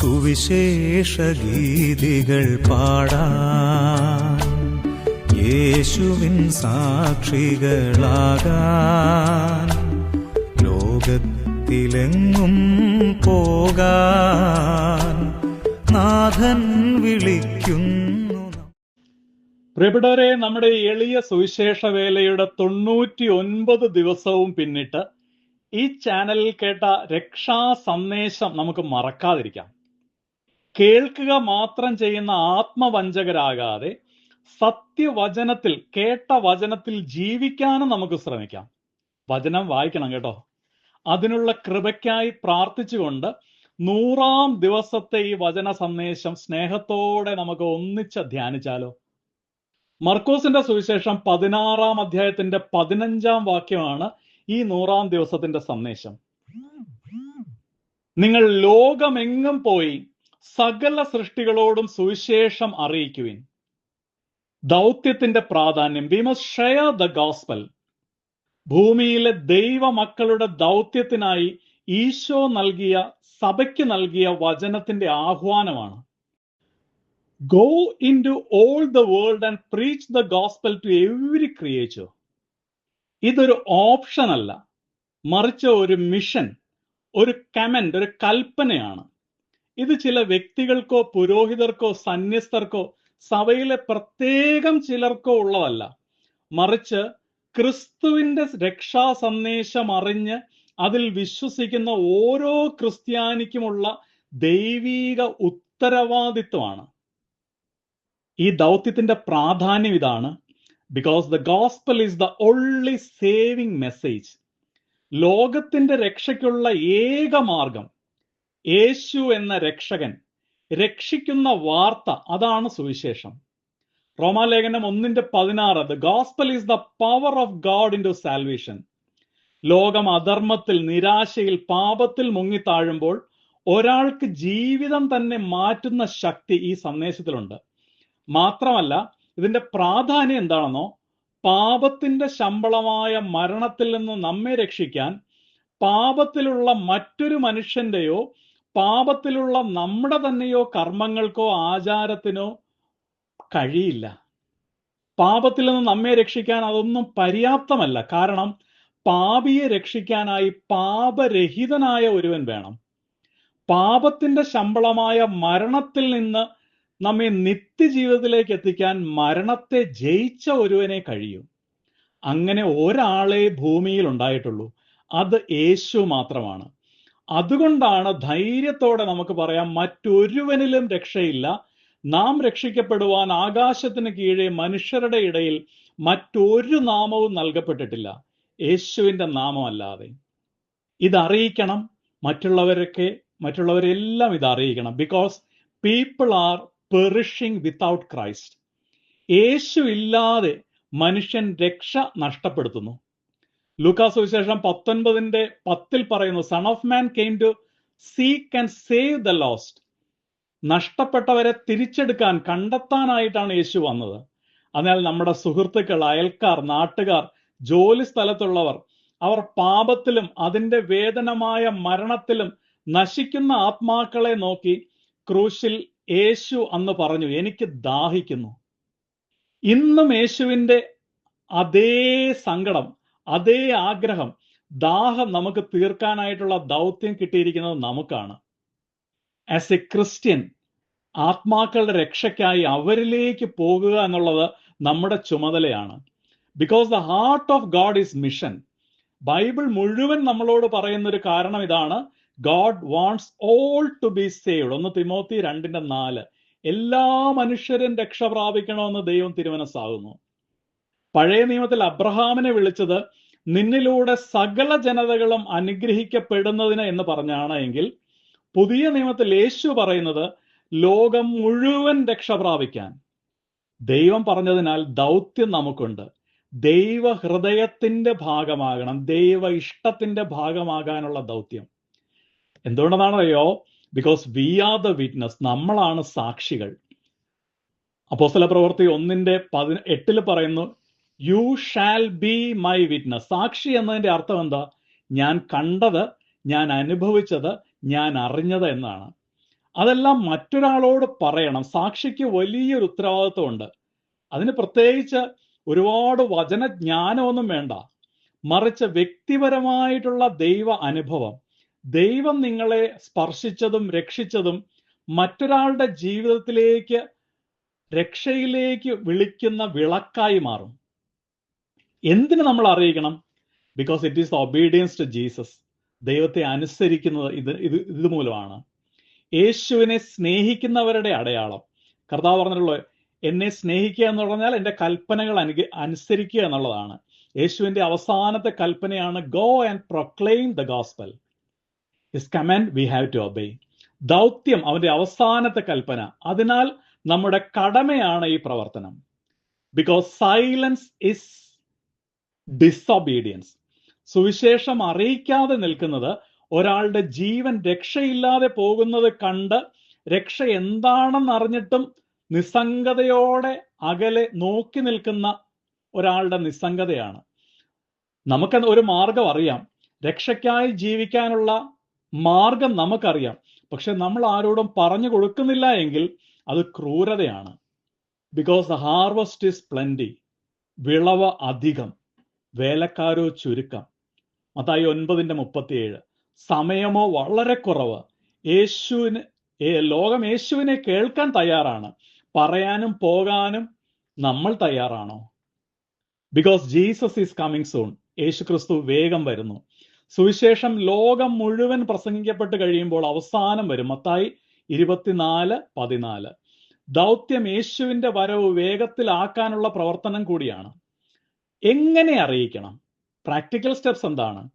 സുവിശേഷ ഗീതികൾ പാടാൻ യേശുവിൻ സാക്ഷികളാകാൻ ലോകത്തിലെങ്ങും പോകാൻ നാഥൻ വിളിക്കുന്നു പ്രിയപ്പെട്ടവരെ നമ്മുടെ എളിയ സുവിശേഷ വേലയുടെ തൊണ്ണൂറ്റി ഒൻപത് ദിവസവും പിന്നിട്ട് ഈ ചാനലിൽ കേട്ട രക്ഷാ സന്ദേശം നമുക്ക് മറക്കാതിരിക്കാം. കേൾക്കുക മാത്രം ചെയ്യുന്ന ആത്മവഞ്ചകരാകാതെ സത്യവചനത്തിൽ കേട്ട വചനത്തിൽ ജീവിക്കാനും നമുക്ക് ശ്രമിക്കാം. വചനം വായിക്കണം കേട്ടോ. അതിനുള്ള കൃപയ്ക്കായി പ്രാർത്ഥിച്ചുകൊണ്ട് നൂറാം ദിവസത്തെ ഈ വചന സന്ദേശം സ്നേഹത്തോടെ നമുക്ക് ഒന്നിച്ച് ധ്യാനിച്ചാലോ? മർക്കോസിന്റെ സുവിശേഷം പതിനാറാം അധ്യായത്തിന്റെ പതിനഞ്ചാം വാക്യമാണ് ഈ നൂറാം ദിവസത്തിന്റെ സന്ദേശം. നിങ്ങൾ ലോകമെങ്ങും പോയി സകല സൃഷ്ടികളോടും സുവിശേഷം അറിയിക്കുവിൻ. ദൗത്യത്തിന്റെ പ്രാധാന്യം. We must share the gospel ഭൂമിയിലെ ദൈവമക്കളുടെ ദൗത്യത്തിനായി ഈശോ നൽകിയ സഭയ്ക്ക് നൽകിയ വചനത്തിന്റെ ആഹ്വാനമാണ്. Go in to all the world and preach the gospel to every creature ഇതൊരു ഓപ്ഷൻ അല്ല. മറിച്ച് ഒരു മിഷൻ ഒരു കമന്റ് ഒരു കൽപ്പനയാണ്. ഇത് ചില വ്യക്തികൾക്കോ പുരോഹിതർക്കോ സന്യസ്തർക്കോ സഭയിലെ പ്രത്യേകം ചിലർക്കോ ഉള്ളതല്ല. മറിച്ച് ക്രിസ്തുവിന്റെ രക്ഷാ സന്ദേശം അറിഞ്ഞ് അതിൽ വിശ്വസിക്കുന്ന ഓരോ ക്രിസ്ത്യാനിക്കുമുള്ള ദൈവീക ഉത്തരവാദിത്വമാണ്. ഈ ദൗത്യത്തിന്റെ പ്രാധാന്യം ഇതാണ്. Because the gospel is the only saving message ലോകത്തിന്റെ രക്ഷയ്ക്കുള്ള ഏക മാർഗം. യേശു എന്ന രക്ഷകൻ രക്ഷിക്കുന്ന വാർത്ത അതാണ് സുവിശേഷം. റോമാലേഖനം ഒന്നിന്റെ പതിനാറ് the gospel is the power of God in to salvation ലോകം അധർമ്മത്തിൽ നിരാശയിൽ പാപത്തിൽ മുങ്ങിത്താഴുമ്പോൾ ഒരാൾക്ക് ജീവിതം തന്നെ മാറ്റുന്ന ശക്തി ഈ സന്ദേശത്തിലുണ്ട്. മാത്രമല്ല ഇതിന്റെ പ്രാധാന്യം എന്താണെന്നോ പാപത്തിന്റെ ശമ്പളമായ മരണത്തിൽ നിന്ന് നമ്മെ രക്ഷിക്കാൻ പാപത്തിലുള്ള മറ്റൊരു മനുഷ്യന്റെയോ പാപത്തിലുള്ള നമ്മുടെ തന്നെയോ കർമ്മങ്ങൾക്കോ ആചാരത്തിനോ കഴിയില്ല. പാപത്തിൽ നിന്ന് നമ്മെ രക്ഷിക്കാൻ അതൊന്നും പര്യാപ്തമല്ല. കാരണം പാപിയെ രക്ഷിക്കാനായി പാപരഹിതനായ ഒരുവൻ വേണം. പാപത്തിന്റെ ശമ്പളമായ മരണത്തിൽ നിന്ന് നമ്മെ നിത്യജീവിതത്തിലേക്ക് എത്തിക്കാൻ മരണത്തെ ജയിച്ച ഒരുവനെ കഴിയും. അങ്ങനെ ഒരാളെ ഭൂമിയിൽ ഉണ്ടായിട്ടുള്ളൂ. അത് യേശു മാത്രമാണ്. അതുകൊണ്ടാണ് ധൈര്യത്തോടെ നമുക്ക് പറയാം മറ്റൊരുവനിലും രക്ഷയില്ല. നാം രക്ഷിക്കപ്പെടുവാൻ ആകാശത്തിന് കീഴെ മനുഷ്യരുടെ ഇടയിൽ മറ്റൊരു നാമവും നൽകപ്പെട്ടിട്ടില്ല. യേശുവിന്റെ നാമമല്ലാതെ. ഇതറിയിക്കണം. മറ്റുള്ളവരൊക്കെ മറ്റുള്ളവരെല്ലാം ഇത് അറിയിക്കണം because people are perishing without Christ Yeshu ഇല്ലാതെ മനുഷ്യൻ രക്ഷ നഷ്ടപ്പെടുത്തുന്നു. ലൂക്കാസ് വിശേഷം പത്തൊൻപതിന്റെ പത്തിൽ പറയുന്നു son of man came to seek and save the lost നഷ്ടപ്പെട്ടവരെ തിരിച്ചെടുക്കാൻ കണ്ടെത്താനായിട്ടാണ് യേശു വന്നത്. അതിനാൽ നമ്മുടെ സുഹൃത്തുക്കൾ അയൽക്കാർ നാട്ടുകാർ ജോലി സ്ഥലത്തുള്ളവർ അവർ പാപത്തിലും അതിന്റെ വേദനമായ മരണത്തിലും നശിക്കുന്ന ആത്മാക്കളെ നോക്കി ക്രൂശിൽ യേശു അന്ന് പറഞ്ഞു എനിക്ക് ദാഹിക്കുന്നു. ഇന്നും യേശുവിന്റെ അതേ സങ്കടം അതേ ആഗ്രഹം ദാഹം നമുക്ക് തീർക്കാനായിട്ടുള്ള ദൗത്യം കിട്ടിയിരിക്കുന്നത് നമുക്കാണ്. ആസ് എ ക്രിസ്ത്യൻ ആത്മാക്കളുടെ രക്ഷയ്ക്കായി അവരിലേക്ക് പോകുക എന്നുള്ളത് നമ്മുടെ ചുമതലയാണ്. Because the heart of God is mission Bible മുഴുവൻ നമ്മളോട് പറയുന്ന ഒരു കാരണം ഇതാണ് God wants all to be saved ഒന്ന് തിമോത്തി രണ്ടിന്റെ നാല്. എല്ലാ മനുഷ്യരും രക്ഷ പ്രാപിക്കണമെന്ന് ദൈവം തിരുമനസ്സാകുന്നു. പഴയ നിയമത്തിൽ അബ്രഹാമിനെ വിളിച്ചത് നിന്നിലൂടെ സകല ജനതകളും അനുഗ്രഹിക്കപ്പെടുന്നതിന് എന്ന് പറഞ്ഞാണ് എങ്കിൽ പുതിയ നിയമത്തിൽ യേശു പറയുന്നത് ലോകം മുഴുവൻ രക്ഷ പ്രാപിക്കാൻ. ദൈവം പറഞ്ഞതിനാൽ ദൗത്യം നമുക്കുണ്ട്. ദൈവ ഹൃദയത്തിന്റെ ഭാഗമാകണം ദൈവ ഇഷ്ടത്തിന്റെ ഭാഗമാകാനുള്ള ദൗത്യം. എന്തുകൊണ്ടെന്നാണറിയോ because we are the witness നമ്മളാണ് സാക്ഷികൾ. അപ്പോസ്തല പ്രവൃത്തി ഒന്നിന്റെ പതി എട്ടിൽ പറയുന്നു you shall be my witness സാക്ഷി എന്നതിന്റെ അർത്ഥം എന്താ? ഞാൻ കണ്ടത് ഞാൻ അനുഭവിച്ചത് ഞാൻ അറിഞ്ഞത് എന്നാണ്. അതെല്ലാം മറ്റൊരാളോട് പറയണം. സാക്ഷിക്ക് വലിയൊരു ഉത്തരവാദിത്വമുണ്ട്. അതിന് പ്രത്യേകിച്ച് ഒരുപാട് വചനജ്ഞാനമൊന്നും വേണ്ട. മറിച്ച് വ്യക്തിപരമായിട്ടുള്ള ദൈവ അനുഭവം. ദൈവം നിങ്ങളെ സ്പർശിച്ചതും രക്ഷിച്ചതും മറ്റൊരാളുടെ ജീവിതത്തിലേക്ക് രക്ഷയിലേക്ക് വിളിക്കുന്ന വിളക്കായി മാറും. എന്തിന് നമ്മൾ അറിയിക്കണം? Because it is obedience to Jesus ദൈവത്തെ അനുസരിക്കുന്നത് ഇത് ഇത് ഇതുമൂലമാണ് യേശുവിനെ സ്നേഹിക്കുന്നവരുടെ അടയാളം. കർത്താവ് പറഞ്ഞിട്ടുള്ള എന്നെ സ്നേഹിക്കുക എന്ന് പറഞ്ഞാൽ എന്റെ കൽപ്പനകൾ അനു അനുസരിക്കുക എന്നുള്ളതാണ്. യേശുവിന്റെ അവസാനത്തെ കൽപ്പനയാണ് go and proclaim the gospel his command we have to obey ദൗത്യം അവന്റെ അവസാനത്തെ കൽപ്പന. അതിനാൽ നമ്മുടെ കടമയാണ് ഈ പ്രവർത്തനം. ബിക്കോസ് സൈലൻസ് ഇസ് ഡിസൊബീഡിയൻസ് സുവിശേഷം അറിയിക്കാതെ നിൽക്കുന്നത് ഒരാളുടെ ജീവൻ രക്ഷയില്ലാതെ പോകുന്നത് കണ്ട് രക്ഷ എന്താണെന്ന് അറിഞ്ഞിട്ടും നിസ്സംഗതയോടെ അകലെ നോക്കി നിൽക്കുന്ന ഒരാളുടെ നിസ്സംഗതയാണ്. നമുക്ക് ഒരു മാർഗം അറിയാം. രക്ഷയ്ക്കായി ജീവിക്കാനുള്ള മാർഗം നമുക്കറിയാം. പക്ഷെ നമ്മൾ ആരോടും പറഞ്ഞു കൊടുക്കുന്നില്ല എങ്കിൽ അത് ക്രൂരതയാണ്. Because the harvest is plenty വിളവ് അധികം. വേലക്കാരോ ചുരുക്കം. മത്തായി ഒൻപതിന്റെ മുപ്പത്തിയേഴ്. സമയമോ വളരെ കുറവ്. യേശുവിന് ലോകം യേശുവിനെ കേൾക്കാൻ തയ്യാറാണ്. പറയാനും പോകാനും നമ്മൾ തയ്യാറാണോ? Because Jesus is coming soon Yeshu Kristu വേഗം വരുന്നു. സുവിശേഷം ലോകം മുഴുവൻ പ്രസംഗിക്കപ്പെട്ട് കഴിയുമ്പോൾ അവസാനം വരും. മത്തായി ഇരുപത്തിനാല് പതിനാല്. ദൗത്യം യേശുവിന്റെ വരവ് വേഗത്തിലാക്കാനുള്ള പ്രവർത്തനം കൂടിയാണ്. എങ്ങനെ അറിയിക്കണം? പ്രാക്ടിക്കൽ സ്റ്റെപ്സ് എന്താണ്?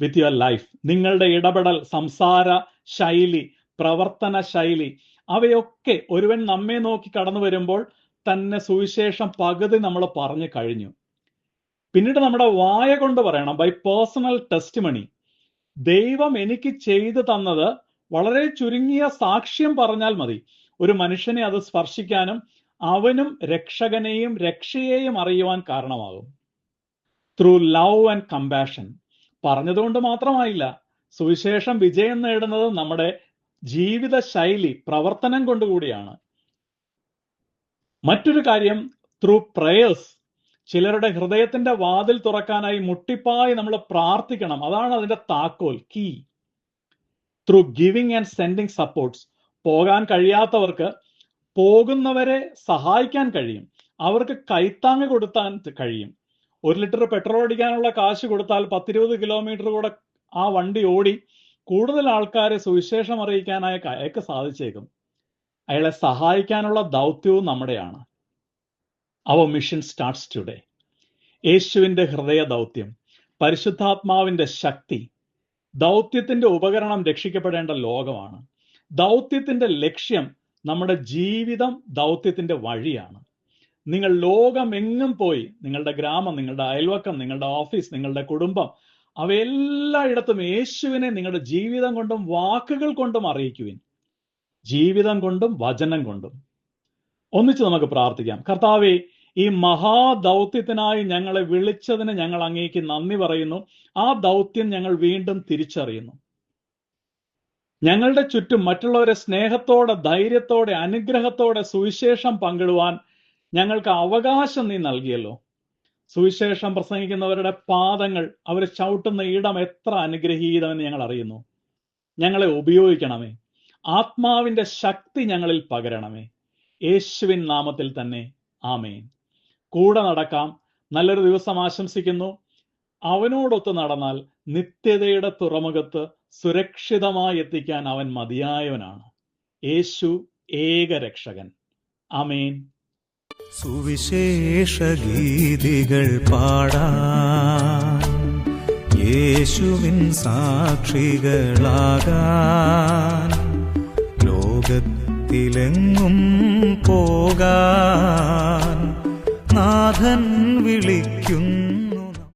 വിത്ത് യുവർ ലൈഫ് നിങ്ങളുടെ ഇടപെടൽ സംസാര ശൈലി പ്രവർത്തന ശൈലി അവയൊക്കെ ഒരുവൻ നമ്മെ നോക്കി കടന്നു വരുമ്പോൾ തന്നെ സുവിശേഷം പകുതി നമ്മൾ പറഞ്ഞു കഴിഞ്ഞു. പിന്നീട് നമ്മുടെ വായ കൊണ്ട് പറയണം ബൈ പേഴ്സണൽ ടെസ്റ്റ് മണി ദൈവം എനിക്ക് ചെയ്തു തന്നത് വളരെ ചുരുങ്ങിയ സാക്ഷ്യം പറഞ്ഞാൽ മതി. ഒരു മനുഷ്യനെ അത് സ്പർശിക്കാനും അവനും രക്ഷകനെയും രക്ഷയെയും അറിയുവാൻ കാരണമാകും. ത്രൂ ലവ് ആൻഡ് കമ്പാഷൻ പറഞ്ഞതുകൊണ്ട് മാത്രമായില്ല സുവിശേഷം വിജയം നേടുന്നത് നമ്മുടെ ജീവിത ശൈലി പ്രവർത്തനം കൊണ്ടുകൂടിയാണ്. മറ്റൊരു കാര്യം ത്രൂ പ്രേയേഴ്സ് ചിലരുടെ ഹൃദയത്തിന്റെ വാതിൽ തുറക്കാനായി മുട്ടിപ്പായി നമ്മൾ പ്രാർത്ഥിക്കണം. അതാണ് അതിന്റെ താക്കോൽ key through giving and sending supports പോകാൻ കഴിയാത്തവർക്ക് പോകുന്നവരെ സഹായിക്കാൻ കഴിയും. അവർക്ക് കൈത്താങ്ങ് കൊടുത്താൻ കഴിയും. ഒരു ലിറ്റർ പെട്രോൾ അടിക്കാനുള്ള കാശ് കൊടുത്താൽ പത്തിരുപത് കിലോമീറ്റർ കൂടെ ആ വണ്ടി ഓടി കൂടുതൽ ആൾക്കാരെ സുവിശേഷം അറിയിക്കാനായി അയാൾക്ക് സാധിച്ചേക്കും. അയാളെ സഹായിക്കാനുള്ള ദൗത്യവും നമ്മുടെയാണ്. അവ മിഷൻ സ്റ്റാർട്ട്സ് ടുഡേ യേശുവിന്റെ ഹൃദയ ദൗത്യം പരിശുദ്ധാത്മാവിന്റെ ശക്തി ദൗത്യത്തിന്റെ ഉപകരണം രക്ഷിക്കപ്പെടേണ്ട ലോകമാണ്. ദൗത്യത്തിന്റെ ലക്ഷ്യം നമ്മുടെ ജീവിതം ദൗത്യത്തിന്റെ വഴിയാണ്. നിങ്ങൾ ലോകമെങ്ങും പോയി നിങ്ങളുടെ ഗ്രാമം നിങ്ങളുടെ അയൽവക്കം നിങ്ങളുടെ ഓഫീസ് നിങ്ങളുടെ കുടുംബം അവയെല്ലായിടത്തും യേശുവിനെ നിങ്ങളുടെ ജീവിതം കൊണ്ടും വാക്കുകൾ കൊണ്ടും അറിയിക്കുവിൻ. ജീവിതം കൊണ്ടും വചനം കൊണ്ടും. ഒന്നിച്ച് നമുക്ക് പ്രാർത്ഥിക്കാം. കർത്താവേ ഈ മഹാദൗത്യത്തിനായി ഞങ്ങളെ വിളിച്ചതിന് ഞങ്ങൾ അങ്ങേക്ക് നന്ദി പറയുന്നു. ആ ദൗത്യം ഞങ്ങൾ വീണ്ടും തിരിച്ചറിയുന്നു. ഞങ്ങളുടെ ചുറ്റും മറ്റുള്ളവരെ സ്നേഹത്തോടെ ധൈര്യത്തോടെ അനുഗ്രഹത്തോടെ സുവിശേഷം പങ്കിടുവാൻ ഞങ്ങൾക്ക് അവകാശം നീ നൽകിയല്ലോ. സുവിശേഷം പ്രസംഗിക്കുന്നവരുടെ പാദങ്ങൾ അവർ ചവിട്ടുന്ന ഇടം എത്ര അനുഗ്രഹീതമെന്ന് ഞങ്ങൾ അറിയുന്നു. ഞങ്ങളെ ഉപയോഗിക്കണമേ. ആത്മാവിന്റെ ശക്തി ഞങ്ങളിൽ പകരണമേ. യേശുവിൻ നാമത്തിൽ തന്നെ. ആമേൻ. കൂടെ നടക്കാം. നല്ലൊരു ദിവസം ആശംസിക്കുന്നു. അവനോടൊത്ത് നടന്നാൽ നിത്യതയുടെ തുറമുഖത്ത് സുരക്ഷിതമായി എത്തിക്കാൻ അവൻ മതിയായവനാണ്. യേശു ഏക രക്ഷകൻ അമേൻ സുവിശേഷ ഗീതികൾ പാടാൻ യേശുവിൻ സാക്ഷികളാകാൻ ലോകത്തിലെങ്ങും പോകാൻ നാഥൻ